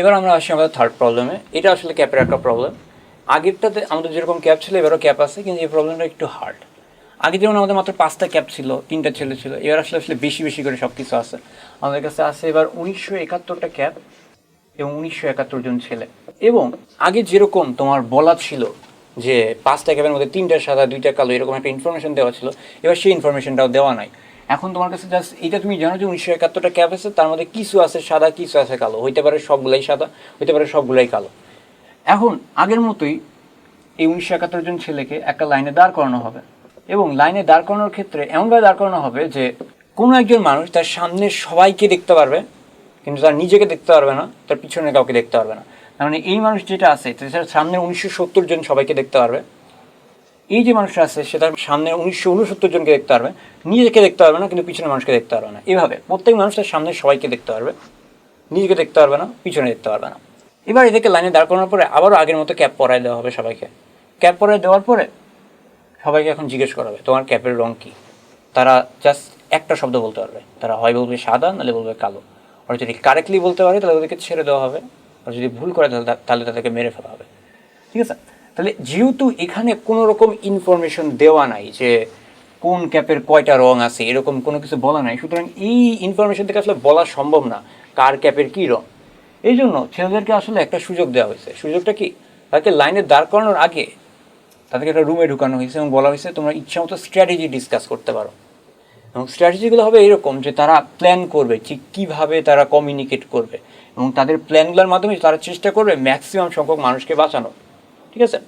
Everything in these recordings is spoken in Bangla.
এবার আমরা আসি আমাদের থার্ড প্রবলেমে এটা আসলে ক্যাপের একটা প্রবলেম আগেরটাতে আমাদের যেরকম ক্যাপ ছিল, এবারও ক্যাপ আছে, কিন্তু এই প্রবলেমটা একটু হার্ড আগে যেমন আমাদের মাত্র পাঁচটা ক্যাপ ছিল, তিনটা ছেলে, ছিল, এবার আসলে আসলে বেশি বেশি করে সব কিছু আছে। আমাদের কাছে আছে এবার উনিশশো একাত্তরটা ক্যাপ এবং উনিশশো একাত্তর জন ছেলে। এবং আগে যেরকম তোমার বলা ছিল যে পাঁচটা ক্যাপের মধ্যে তিনটা সাদা, দুইটা কালো, এরকম একটা ইনফরমেশন দেওয়া ছিল, এবার সেই ইনফরমেশনটাও দেওয়া নাই। এখন তোমার কাছে জাস্ট এটা তুমি জানো যে উনিশশো একাত্তরটা ক্যাপ আছে, তার মধ্যে কিছু আছে সাদা, কিছু আছে কালো। হইতে পারে সবগুলাই সাদা, হইতে পারে সবগুলাই কালো। এখন আগের মতোই এই উনিশশো একাত্তর জন ছেলেকে একটা লাইনে দাঁড় করানো হবে। এবং লাইনে দাঁড় করানোর ক্ষেত্রে এমনভাবে দাঁড় করানো হবে যে কোনো একজন মানুষ তার সামনে সবাইকে দেখতে পারবে, কিন্তু তার নিজেকে দেখতে পারবে না, তার পিছনে কাউকে দেখতে পারবে না। মানে এই মানুষ যেটা আছে তার সামনে উনিশশো সত্তর জন সবাইকে দেখতে পারবে। এই যে মানুষটা আছে, সে তার সামনে উনিশশো উনসত্তর জনকে দেখতে পারবে। নিজেকে দেখতে পারবে না, কিন্তু পিছনে মানুষকে দেখতে পারবে না। এভাবে প্রত্যেক মানুষ তার সামনে সবাইকে দেখতে পারবে। নিজেকে দেখতে পারবে না, পিছনে দেখতে পারবে না। এবার এদেরকে লাইনে দাঁড় করানোর পরে আবারও আগের মতো ক্যাপ পরায় দেওয়া হবে সবাইকে। ক্যাপ পরায় দেওয়ার পরে সবাইকে এখন জিজ্ঞেস করা হবে, তোমার ক্যাপের রং কী? তারা জাস্ট একটা শব্দ বলতে পারবে। তারা হয় বলবে সাদা, নাহলে বলবে কালো। আর যদি কারেক্টলি বলতে পারে, তাহলে ওদেরকে ছেড়ে দেওয়া হবে। আর যদি ভুল করে তাহলে তাদেরকে মেরে ফেলা হবে। ঠিক আছে? তাহলে যেহেতু এখানে কোনো রকম ইনফরমেশন দেওয়া নাই যে কোন ক্যাপের কয়টা রং আছে, এরকম কোনো কিছু বলা নাই, সুতরাং এই ইনফরমেশন থেকে আসলে বলা সম্ভব না কার ক্যাপের কী রং। এই জন্য ছেলেদেরকে আসলে একটা সুযোগ দেওয়া হয়েছে। সুযোগটা কি? তাকে লাইনে দাঁড় করানোর আগে তাদেরকে একটা রুমে ঢুকানো হয়েছে এবং বলা হয়েছে, তোমরা ইচ্ছা মতো স্ট্র্যাটেজি ডিসকাস করতে পারো। এবং স্ট্র্যাটেজিগুলো হবে এরকম যে তারা প্ল্যান করবে ঠিক কীভাবে তারা কমিউনিকেট করবে এবং তাদের প্ল্যানগুলোর মাধ্যমে তারা চেষ্টা করবে ম্যাক্সিমাম সংখ্যক মানুষকে বাঁচানো ঠিক আছে?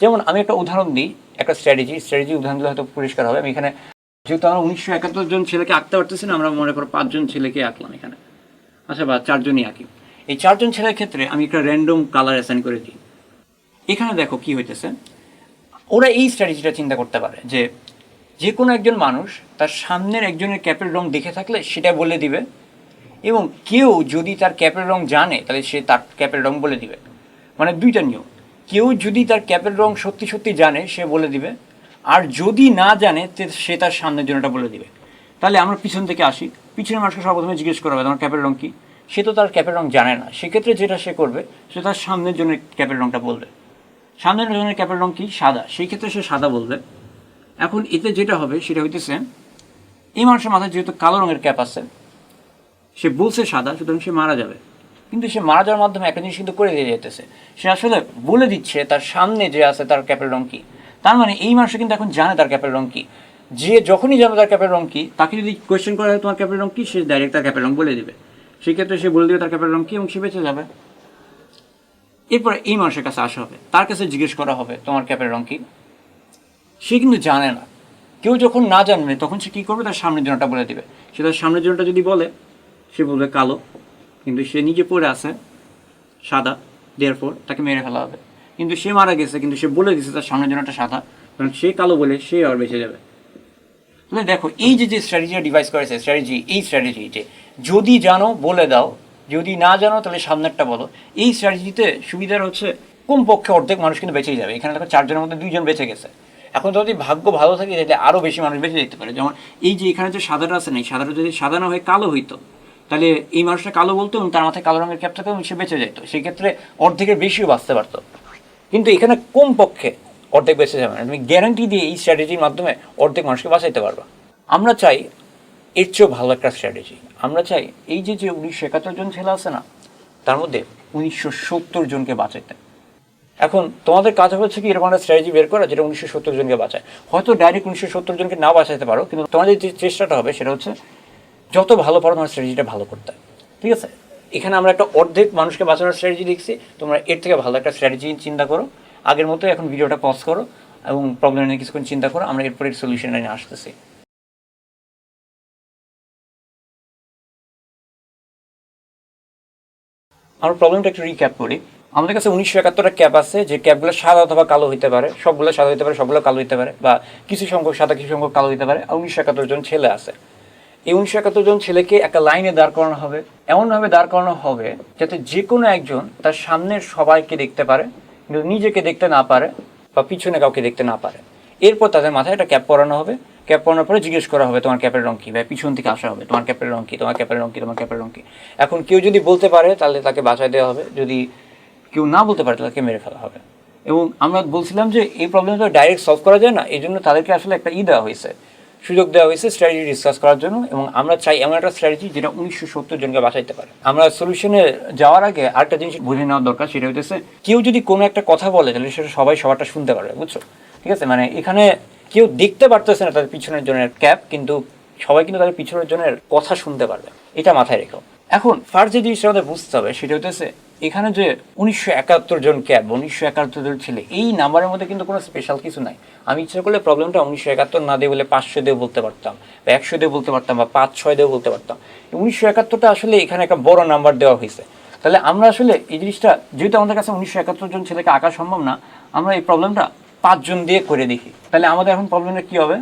যেমন আমি একটা উদাহরণ দিই, একটা স্ট্র্যাটেজি স্ট্র্যাটেজি উদাহরণ দিলে হয়তো পরিষ্কার হবে। আমি এখানে, যেহেতু আমরা উনিশশো একাত্তর জন ছেলেকে আঁকতে পারতেছি না, আমরা মনে করো পাঁচজন ছেলেকে আঁকলাম এখানে। আচ্ছা বা চারজনই আঁকি। এই চারজন ছেলের ক্ষেত্রে আমি একটা র্যান্ডম কালার অ্যাসাইন করে দিই। এখানে দেখো কি হইতেছে। ওরা এই স্ট্র্যাটেজিটা চিন্তা করতে পারে যে যে কোনো একজন মানুষ তার সামনের একজনের ক্যাপের রং দেখে থাকলে সেটা বলে দিবে এবং কেউ যদি তার ক্যাপের রং জানে, তাহলে সে তার ক্যাপের রং বলে দিবে। মানে দুইটা নিয়ম। কেউ যদি তার ক্যাপের রং সত্যি সত্যি জানে, সে বলে দিবে। আর যদি না জানে সে তার সামনের জন্যটা বলে দিবে। তাহলে আমরা পিছন থেকে আসি। পিছনের মানুষকে সর্বপ্রথমে জিজ্ঞেস করা হবে, তোমার ক্যাপের রং কি? সে তো তার ক্যাপের রং জানে না। সেক্ষেত্রে যেটা সে করবে, সে তার সামনের জন্য ক্যাপের রংটা বলবে। সামনের জনের ক্যাপের রং কি? সাদা। সেই ক্ষেত্রে সে সাদা বলবে। এখন এতে যেটা হবে, সেটা হইতেছে, এই মানুষের মাথায় যেহেতু কালো রঙের ক্যাপ আছে, সে বলছে সাদা, সুতরাং সে মারা যাবে। কিন্তু সে মারা যাওয়ার মাধ্যমে একটা জিনিস কিন্তু করে দিয়ে যেতেছে। সে আসলে বলে দিচ্ছে, তার সামনে যে আছে তার ক্যাপের রং কি? তার মানে এই মানুষ কিন্তু এখন জানে তার ক্যাপের রং কি। যে যখনই জানে তার ক্যাপের রং কি, তাকে যদি কোয়েশ্চেন করা হয় তোমার ক্যাপের রং কি, সে ডাইরেক্ট তার ক্যাপের রং বলে দিবে। সেক্ষেত্রে সে বলে দিবে তার ক্যাপের রং কি এবং সে বেঁচে যাবে। এরপরে এই মানুষের কাছে আসা হবে। তার কাছে জিজ্ঞেস করা হবে, তোমার ক্যাপের রং কি? সে কিন্তু জানে না। কেউ যখন না জানবে, তখন সে কী করবে? তার সামনের জনটা বলে দিবে। সে তার সামনের জনটা যদি বলে, সে বলবে কালো। কিন্তু সে নিজে পড়ে আছে, সাদা দেওয়ার পর তাকে মেরে ফেলা হবে। কিন্তু সে মারা গেছে, কিন্তু সে বলে দিয়েছে তার সামনের জনটা সাদা, কারণ সে কালো বলে সে আর বেঁচে যাবে। তাহলে দেখো, এই যে যে স্ট্র্যাটেজিটা ডিভাইস করেছে স্ট্র্যাটেজি এই স্ট্র্যাটেজি যে যদি জানো, বলে দাও, যদি না জানো, তাহলে সামনেরটা বলো। এই স্ট্র্যাটেজিতে সুবিধার হচ্ছে, কমপক্ষে অর্ধেক মানুষ কিন্তু বেঁচেই যাবে। এখানে দেখো, চারজনের মধ্যে দুইজন বেঁচে গেছে। এখন যদি ভাগ্য ভালো থাকে, তাহলে আরও বেশি মানুষ বেঁচে যেতে পারে। যেমন এই যে এখানে যে সাদাটা আছে না সাদাটা যদি সাদা না হয়ে কালো হইতো তাহলে এই মানুষটা কালো বলতো এবং তার মাথায় কালো রঙের ক্যাপ থাকতো এবং সে বেঁচে যেত। সেক্ষেত্রে অর্ধেকের বেশিও বাঁচতে পারতো। কিন্তু এখানে কমপক্ষে অর্ধেক বেঁচে যাবে না। তুমি গ্যারান্টি দিয়ে এই স্ট্র্যাটেজির মাধ্যমে অর্ধেক মানুষকে বাঁচাইতে পারবা। আমরা চাই এর চেয়েও ভালো একটা স্ট্র্যাটেজি আমরা চাই এই যে যে উনিশশো একাত্তর জন ছেলে আছে না, তার মধ্যে উনিশশো সত্তর জনকে বাঁচাইতে। এখন তোমাদের কাজ হচ্ছে কি, এরকম একটা স্ট্র্যাটেজি বের করা যেটা উনিশশো সত্তর জনকে বাঁচায়। হয়তো ডাইরেক্ট উনিশশো সত্তর জনকে না বাঁচাতে পারো, কিন্তু তোমাদের যে চেষ্টাটা হবে সেটা হচ্ছে যত ভালো পারো তোমার স্ট্র্যাটেজিটা ভালো করতে ঠিক আছে? এখানে আমরা একটা অর্ধেক মানুষকে বাঁচানোর স্ট্র্যাটেজি দেখছি তোমরা এর থেকে ভালো একটা স্ট্র্যাটেজি চিন্তা করো। আগের মতো এখন ভিডিওটা পজ করো এবং প্রবলেম নিয়ে কিছুক্ষণ চিন্তা করো, আমরা এরপরে সলিউশন নিয়ে আসতেছি। আমরা প্রবলেমটা একটু রিক্যাপ করি। আমাদের কাছে উনিশশো একাত্তরটা ক্যাপ আছে, যে ক্যাপগুলো সাদা অথবা কালো হইতে পারে, সবগুলো সাদা হইতে পারে, সবগুলো কালো হইতে পারে, বা কিছু সংখ্যক সাদা, কিছু সংখ্যক কালো হইতে পারে, আর উনিশশো একাত্তর জন ছেলে আছে। এই উনিশশো একাত্তর জন ছেলেকে একটা লাইনে দাঁড় করানো হবে, এমনভাবে দাঁড় করানো হবে যাতে যে কোনো একজন তার সামনের সবাইকে দেখতে পারে, কিন্তু নিজেকে দেখতে না পারে বা পিছনে কাউকে দেখতে না পারে। এরপর তাদের মাথায় একটা ক্যাপ পরানো হবে। ক্যাপ পরানোর পরে জিজ্ঞেস করা হবে, তোমার ক্যাপের রং কী? বা পিছন থেকে আসা হবে। তোমার ক্যাপের রং কী? তোমার ক্যাপের রং কী? তোমার ক্যাপের রং কী? এখন কেউ যদি বলতে পারে, তাহলে তাকে বাঁচায় দেওয়া হবে। যদি কেউ না বলতে পারে তাকে মেরে ফেলা হবে। এবং আমরা বলছিলাম যে এই প্রবলেমটা ডাইরেক্ট সলভ করা যায় না। এই জন্য তাদেরকে আসলে একটা ই দেওয়া হয়েছে। সুযোগ দেওয়া হয়েছে স্ট্র্যাটেজি ডিসকাস করার জন্য এবং আমরা চাই এমন একটা স্ট্র্যাটেজি যেটা উনিশশো সত্তর জনকে বাঁচাইতে পারে। আমরা সলিউশনে যাওয়ার আগে আরেকটা জিনিস বুঝে নেওয়া দরকার, সেটা হচ্ছে কেউ যদি কোনো একটা কথা বলে, তাহলে সেটা সবাই সবারটা শুনতে পারবে, বুঝছ? ঠিক আছে? মানে এখানে কেউ দেখতে পারতেছে না তাদের পিছনের জনের ক্যাপ কিন্তু সবাই কিন্তু তাদের পিছনের জনের কথা শুনতে পারবে। এটা মাথায় রেখো। এখন ফার্স্ট যে জিনিসটা আমাদের বুঝতে হবে, সেটা হচ্ছে এখানে যে উনিশশো একাত্তর জন ক্যাব, উনিশশো একাত্তর জন ছেলে, এই নাম্বারের মধ্যে কিন্তু কোনো স্পেশাল কিছু নাই। আমি ইচ্ছা করলে প্রবলেমটা উনিশশো একাত্তর না দিয়ে বলে পাঁচশো দিয়ে বলতে পারতাম, বা একশো দিয়ে বলতে পারতাম, বা পাঁচ, ছয় দিয়ে বলতে পারতাম। উনিশশো একাত্তরটা আসলে এখানে একটা বড় নাম্বার দেওয়া হয়েছে। তাহলে আমরা আসলে এই জিনিসটা, যেহেতু আমাদের কাছে উনিশশো একাত্তর জন ছেলেকে আঁকা সম্ভব না, আমরা এই প্রবলেমটা পাঁচজন দিয়ে করে দেখি। তাহলে আমাদের এখন প্রবলেমটা কী হবে?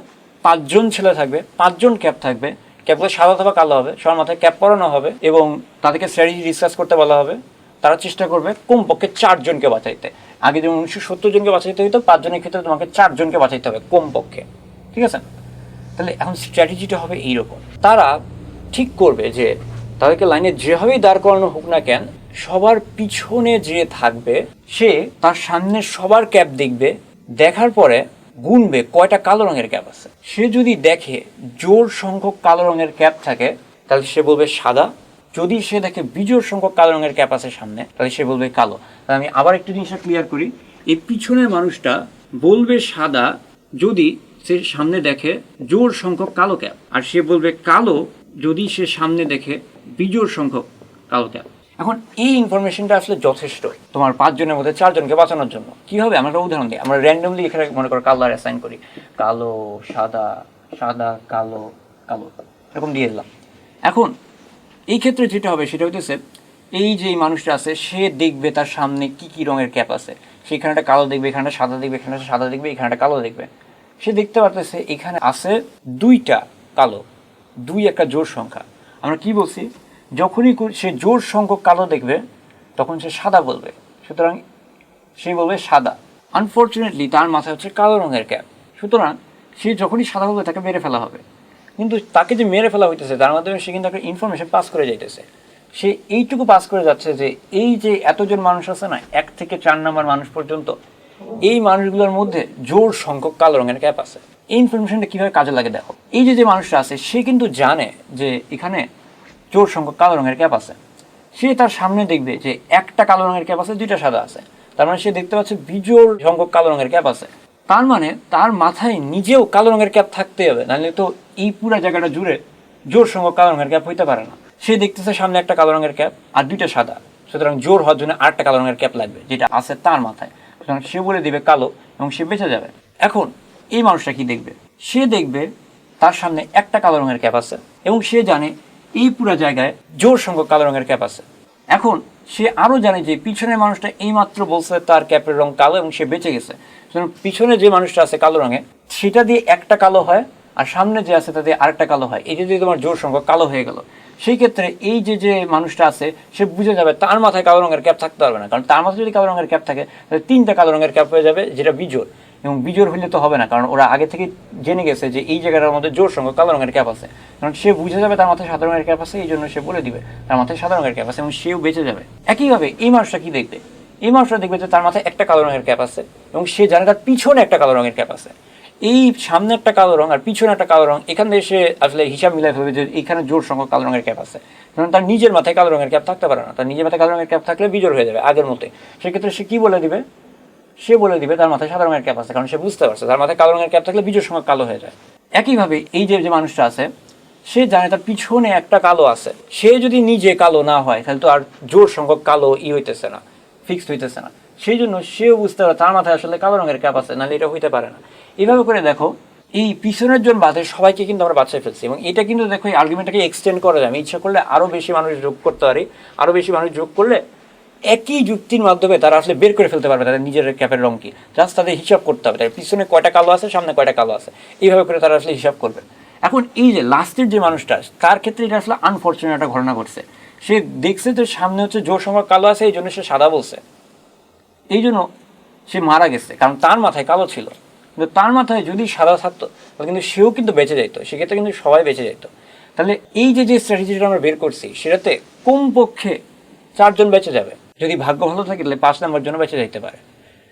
পাঁচজন ছেলে থাকবে, পাঁচজন ক্যাব থাকবে ক্যাবগুলো সাদা অথবা কালো হবে, সবার মাথায় ক্যাপ পরানো হবে, এবং তাদেরকে স্ট্র্যাটেজি ডিসকাস করতে বলা হবে। তারা চেষ্টা করবে কমপক্ষে চারজনকে বাঁচাইতে। আগে যেমন উনিশশো সত্তর জনকে বাঁচাইতে হইতো, পাঁচজনের ক্ষেত্রে তোমাকে চারজনকে বাঁচাইতে হবে কমপক্ষে। ঠিক আছে? তাহলে এখন স্ট্র্যাটেজিটা হবে এইরকম। তারা ঠিক করবে যে তাদেরকে লাইনে যেভাবেই দাঁড় করানো হোক না কেন, সবার পিছনে যে থাকবে, সে তার সামনে সবার ক্যাপ দেখবে, দেখার পরে গুনবে কয়টা কালো রঙের ক্যাপ আছে। সে যদি দেখে জোর সংখ্যক কালো রঙের ক্যাপ থাকে, তাহলে সে বলবে সাদা যদি সে দেখে বিজোড় সংখ্যক কালো রঙের ক্যাপ আছে সামনে, তাহলে সে বলবে কালো। তাহলে আমি আবার একটু জিনিসটা ক্লিয়ার করি। এই পিছনের মানুষটা বলবে সাদা যদি সে সামনে দেখে জোর সংখ্যক কালো ক্যাপ। আর সে বলবে কালো যদি সে সামনে দেখে বিজোড় সংখ্যক কালো ক্যাপ। এখন এই ইনফরমেশনটা আসলে যথেষ্ট তোমার পাঁচজনের মধ্যে চারজনকে বাঁচানোর জন্য। কি হবে? আমরা একটা উদাহরণ দিই। আমরা র্যান্ডমলি এখানে মনে করো কালার অ্যাসাইন করি। কালো, সাদা সাদা, কালো কালো। এরকম দিয়ে দিলাম। এখন এই ক্ষেত্রে যেটা হবে সেটা হইতেছে, এই যে মানুষটা আছে, সে দেখবে তার সামনে কি কি রঙের ক্যাপ আছে। সেখানে একটা কালো দেখবে, এখানে সাদা দেখবে, এখানে সাদা দেখবে, এখানে একটা কালো দেখবে। সে দেখতে পারতেছে এখানে আছে দুইটা কালো, দুই একটা জোর সংখ্যা। আমরা কি বলছি? যখনই সে জোর সংখ্যক কালো দেখবে, তখন সে সাদা বলবে। সুতরাং সে বলবে সাদা। আনফর্চুনেটলি তার মাথায় হচ্ছে কালো রঙের ক্যাপ। সুতরাং সে যখনই সাদা বলবে, তাকে মেরে ফেলা হবে। কিন্তু তাকে যে মেরে ফেলা হইতেছে, তার মাধ্যমে সে কিন্তু একটা ইনফরমেশন পাস করে যাইতেছে। সে এইটুকু পাস করে যাচ্ছে যে, এই যে এতজন মানুষ আছে না, এক থেকে চার নম্বর মানুষ পর্যন্ত, এই মানুষগুলোর মধ্যে জোর সংখ্যক কালো রঙের ক্যাপ আছে। এই ইনফরমেশনটা কীভাবে কাজে লাগে দেখো? এই যে যে মানুষটা আছে, সে কিন্তু জানে যে এখানে জোর সংখ্যক কালো রঙের ক্যাপ আছে। সে তার সামনে দেখবে যে একটা কালো রঙের ক্যাপ আছে, দুইটা সাদা আছে। তার মানে সে দেখতে পাচ্ছে বিজোড় সংখ্যক কালো রঙের ক্যাপ আছে। তার মানে তার মাথায় নিজেও কালো রঙের ক্যাপ থাকতে হবে, নাহলে তো এই পুরো জায়গাটা জুড়ে জোর সঙ্গে কালো রঙের ক্যাপ হইতে পারে না। সে দেখতেছে সামনে একটা কালো রঙের ক্যাপ আর দুইটা সাদা। সুতরাং জোর হওয়ার জন্য আরেকটা কালো রঙের ক্যাপ লাগবে, যেটা আছে তার মাথায়। সুতরাং সে বলে দিবে কালো এবং সে বেঁচে যাবে। এখন এই মানুষটা কি দেখবে? সে দেখবে তার সামনে একটা কালো রঙের ক্যাপ আছে এবং সে জানে এই পুরো জায়গায় জোর সংখ্যক কালো রঙের ক্যাপ আছে। এখন সে আরও জানে যে পিছনের মানুষটা এইমাত্র বলছে তার ক্যাপের রং কালো এবং সে বেঁচে গেছে। পিছনে যে মানুষটা আছে কালো রঙে সেটা দিয়ে একটা কালো হয় আর সামনে যে আছে তাতে আরেকটা কালো হয়। এই যে যদি তোমার জোর সংখ্যক কালো হয়ে গেল। সেই ক্ষেত্রে এই যে যে মানুষটা আছে, সে বুঝে যাবে তার মাথায় কালো রঙের ক্যাপ থাকতে পারবে না। কারণ তার মাথায় যদি কালো রঙের ক্যাপ থাকে, তাহলে তিনটা কালো রঙের ক্যাপ হয়ে যাবে, যেটা বিজোড়। এবং বিজোড় হইলে তো হবে না, কারণ ওরা আগে থেকে জেনে গেছে যে এই জায়গাটার মধ্যে জোর সংখ্যক কালো রঙের ক্যাপ আছে। কারণ সে বুঝে যাবে তার মাথায় সাদা রঙের ক্যাপ আছে, এই জন্য সে বলে দিবে, তার মাথায় সাদা রঙের ক্যাপ আছে এবং সেও বেঁচে যাবে। একইভাবে এই মানুষটা কি দেখবে? এই মানুষটা দেখবে যে তার মাথায় একটা কালো রঙের ক্যাপ আছে এবং সে জানে তার পিছনে একটা কালো রঙের ক্যাপ আছে। এই সামনে একটা কালো রং আর পিছনে একটা কালো রং, এখান থেকে সে আসলে হিসাব মিলাই ফেলবে যে এখানে জোর সংখ্যক কালো রঙের ক্যাপ আছে। কারণ তার নিজের মাথায় কালো রঙের ক্যাপ থাকতে পারে না, তার নিজের মাথায় কালো রঙের ক্যাপ থাকলে বিজোর হয়ে যাবে আগের মতে সেক্ষেত্রে সে কি বলে দিবে? সে বলে দিবে তার মাথায় সাদা রঙের ক্যাপ আছে, কারণ সে বুঝতে পারছে। তার মাথায় কালো রঙের ক্যাপ থাকলে বিজোর সংখ্যক কালো হয়ে যায়। একইভাবে এই যে যে মানুষটা আছে, সে জানে তার পিছনে একটা কালো আছে। সে যদি নিজে কালো না হয়, তাহলে তো আর জোর সংখ্যক কালো ই হইতেছে না ফিক্সড হইতেছে না। সেই জন্য সেও বুঝতে পারে তার মাথায় আসলে কালো রঙের ক্যাপ আছে, নাহলে এটা হইতে পারে না। এইভাবে করে দেখো, এই পিছনের জন বাদে সবাইকে কিন্তু আমরা বাঁচাই ফেলছি। এবং এটা কিন্তু দেখো, এই আর্গুমেন্টটাকে এক্সটেন্ড করা যায়। আমি ইচ্ছা করলে আরও বেশি মানুষ যোগ করতে পারি। আরও বেশি মানুষ যোগ করলে একই যুক্তির মাধ্যমে তারা আসলে বের করে ফেলতে পারবে তাদের নিজের ক্যাপের রং কি। জাস্ট তাদের হিসাব করতে হবে, তাদের পিছনে কয়টা কালো আছে, সামনে কয়টা কালো আছে। এইভাবে করে তারা আসলে হিসাব করবে। এখন এই যে লাস্টের যে মানুষটা, তার ক্ষেত্রে এটা আসলে আনফর্চুনেট একটা ঘটনা ঘটছে। সে দেখছে যে সামনে হচ্ছে জোর সংখ্যক কালো আছে, এই জন্য সে সাদা বলছে। এই জন্য সে মারা গেছে, কারণ তার মাথায় কালো ছিল। কিন্তু তার মাথায় যদি সাদা থাকতো, তাহলে কিন্তু সেও কিন্তু বেঁচে যেত সেক্ষেত্রে কিন্তু সবাই বেঁচে যেত তাহলে এই যে যে স্ট্র্যাটেজিটা আমরা বের করছি, সেটাতে কমপক্ষে চারজন বেঁচে যাবে। যদি ভাগ্য ভালো থাকে, তাহলে পাঁচ নাম্বার জন্য বেঁচে যাইতে পারে।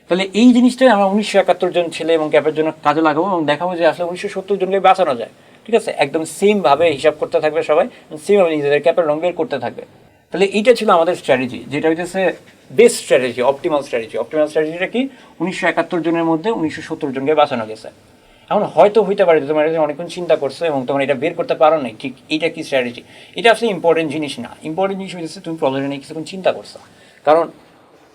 তাহলে এই জিনিসটাই আমরা উনিশশো একাত্তর জন ছেলে এবং ক্যাপের জন্য কাজে লাগাবো এবং দেখাবো যে আসলে উনিশশো সত্তর জনকে বাঁচানো যায়। ঠিক আছে? একদম সেম ভাবে হিসাব করতে থাকবে সবাই সেম ভাবে নিজেদের ক্যাপের রং বের করতে থাকবে। তাহলে এইটা ছিল আমাদের স্ট্র্যাটেজি যেটা হইতেছে best strategy optimal strategy optimal স্ট্র্যাটেজিটা কি? উনিশশো একাত্তর জনের মধ্যে উনিশশো সত্তর জনকে বাঁচানো গেছে। এখন হয়তো হইতে পারে যে তোমার অনেকক্ষণ চিন্তা করছ এবং তোমার এটা বের করতে পারো নাই। ঠিক এটা কি স্ট্র্যাটেজি এটা আসলে ইম্পর্টেন্ট জিনিস না। ইম্পর্টেন্ট জিনিস হচ্ছে তুমি প্রবলেম নিয়ে কিছুক্ষণ চিন্তা করছ। কারণ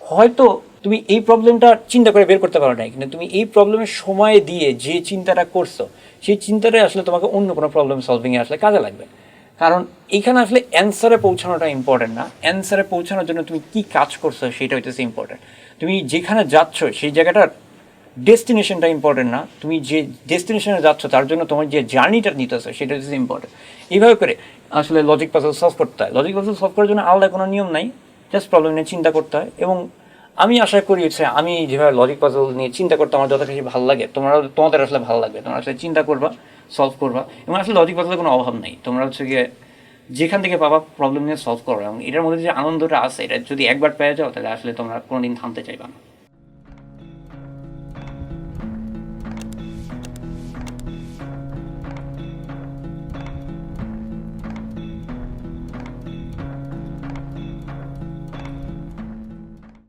হয়তো তুমি এই প্রবলেমটা চিন্তা করে বের করতে পারো নাই, কিন্তু তুমি এই প্রবলেমের সময় দিয়ে যে চিন্তাটা করছ, সেই চিন্তাটাই আসলে তোমাকে অন্য কোনো প্রবলেম সলভিংয়ে আসলে কাজে লাগবে। কারণ এখানে আসলে অ্যান্সারে পৌঁছানোটা ইম্পর্টেন্ট না। অ্যান্সারে পৌঁছানোর জন্য তুমি কি কাজ করছ সেটা হইতেছে ইম্পর্টেন্ট তুমি যেখানে যাচ্ছ, সেই জায়গাটার ডেস্টিনেশনটা ইম্পর্টেন্ট না। তুমি যে ডেস্টিনেশনে যাচ্ছ, তার জন্য তোমার যে জার্নিটা নিতেছো, সেটা হচ্ছে ইম্পর্টেন্ট এইভাবে করে আসলে লজিক পাজল সলভ করতে হয়। লজিক পাজল সলভ করার জন্য আলাদা কোনো নিয়ম নাই। জাস্ট প্রবলেম নিয়ে চিন্তা করতে হয়। এবং আমি আশা করি হচ্ছে, আমি যেভাবে লজিক পাজল নিয়ে চিন্তা করতে আমার যত কিছু ভালো লাগে। তোমরা, তোমাদের আসলে ভালো লাগবে। তোমরা আসলে চিন্তা করবা সলভ করবা। এবং আসলে লজিক পাজলের কোনো অভাব নেই। তোমরা হচ্ছে গিয়ে যেখান থেকে পাবা প্রবলেম নিয়ে সলভ করো এবং এটার মধ্যে যে আনন্দটা আছে, এটা যদি একবার পেয়ে যাও, তাহলে আসলে তোমরা কোনোদিন থামতে চাইবা না।